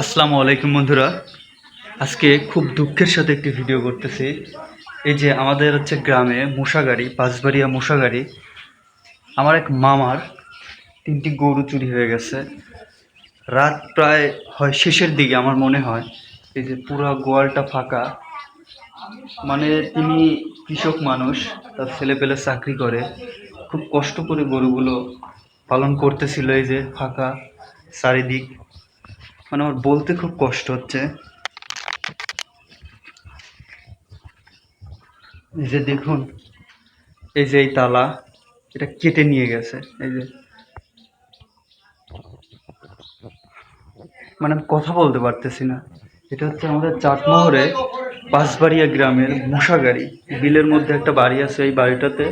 আসসালামু আলাইকুম বন্ধুরা। আজকে খুব দুঃখের সাথে একটি ভিডিও করতেছি। এই যে আমাদের হচ্ছে গ্রামে মশাগাড়ি, পাঁচবাড়িয়া মশাগাড়ি, আমার এক মামার তিনটি গরু চুরি হয়ে গেছে। রাত প্রায় হয় শেষের দিকে আমার মনে হয়, এই যে পুরো গোয়ালটা ফাঁকা। মানে তিনি কৃষক মানুষ, তার ছেলে পেলে চাকরি করে। খুব কষ্ট করে গরুগুলো পালন করতেছিল এই যে ফাঁকা চারিদিক। মানে আমার বলতে খুব কষ্ট হচ্ছে। এই যে দেখুন, এই যে এই তালা, এটা কেটে নিয়ে গেছে, এই যে। মানে আমি কথা বলতে পারতেছি না। এটা হচ্ছে আমাদের চাটমোহরে পাঁচবাড়িয়া গ্রামের মশাগাড়ি বিলের মধ্যে একটা বাড়ি আছে এই বাড়িটাতে।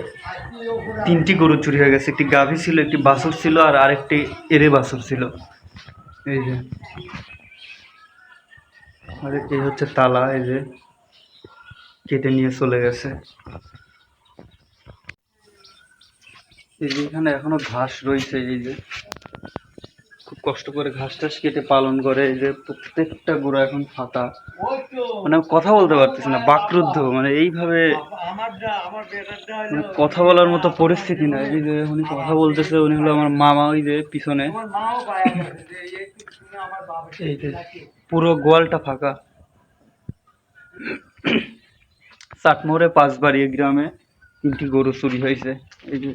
তিনটি গরু চুরি হয়ে গেছে, একটি গাভী ছিল, একটি বাছুর ছিল, আর আরেকটি এরে বাছুর ছিল। এই যে। আরে এই হচ্ছে তালা, এই যে কেটে নিয়ে চলে গেছে। এই যে এখানে এখনও ঘাস রয়েছে, এই যে। খুব কষ্ট করে ঘাস টাস কেটে পালন করে, এই যে প্রত্যেকটা গরু এখন ফাঁকা। মানে কথা বলতে পারতেছি না, বাকরুদ্ধ মানে এইভাবে মানে কথা বলার মতো পরিস্থিতি না। এই যে উনি কথা বলতেছে, উনি হলো আমার মামা, ওই যে পিছনে। এই যে পুরো গোয়ালটা ফাঁকা। চাটমোড়ে পাঁচবাড়ি গ্রামে তিনটি গরু চুরি হয়েছে। এই যে